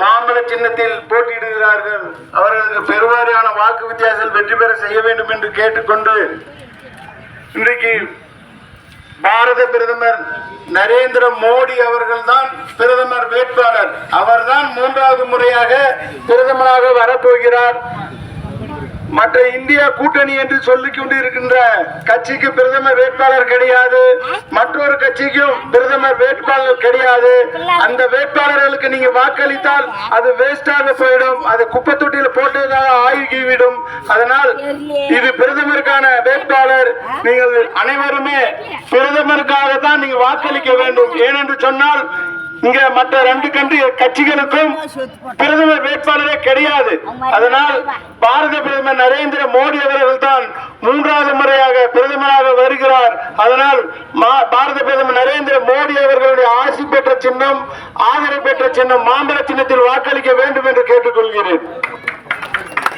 மாம்பழ சின்னத்தில் போட்டியிடுகிறார்கள். அவர்களுக்கு பெருவாரியான வாக்கு வித்தியாசத்தில் வெற்றி பெற செய்ய வேண்டும் என்று கேட்டுக்கொண்டு இன்றைக்கு பாரத பிரதமர் நரேந்திர மோடி அவர்கள்தான் பிரதமர் வேட்பாளர். அவர்தான் மூன்றாவது முறையாக பிரதமராக வரப்போகிறார். மற்ற இந்தியா கூட்டணி என்று சொல்லிக் கொண்டு இருக்கின்ற கட்சிக்கு பிரதமர் வேட்பாளர் கிடையாது. மற்றொரு கட்சிக்கும் பிரதமர் வேட்பாளர் கிடையாது. அந்த வேட்பாளர்களுக்கு நீங்க வாக்களித்தால் அது வேஸ்டாக போயிடும். அது குப்பை தொட்டியில் போட்டதாக ஆகிவிடும். அதனால் இது பிரதமருக்கான வேட்பாளர். நீங்கள் அனைவருமே பிரதமருக்காக தான் நீங்க வாக்களிக்க வேண்டும். ஏனென்று சொன்னால் இங்க மற்ற ரெண்டு கண்டு கட்சிகளுக்கும் பிரதமர் வேட்பாளரே கிடையாது. அதனால் பாரத பிரதமர் நரேந்திர மோடி அவர்கள் தான் மூன்றாவது முறையாக பிரதமராக வருகிறார். அதனால் மா- பாரத பிரதமர் நரேந்திர மோடி அவர்களுடைய ஆசி பெற்ற சின்னம் ஆதரவு பெற்ற சின்னம் மாம்பழ சின்னத்தில் வாக்களிக்க வேண்டும் என்று கேட்டுக்கொள்கிறேன்.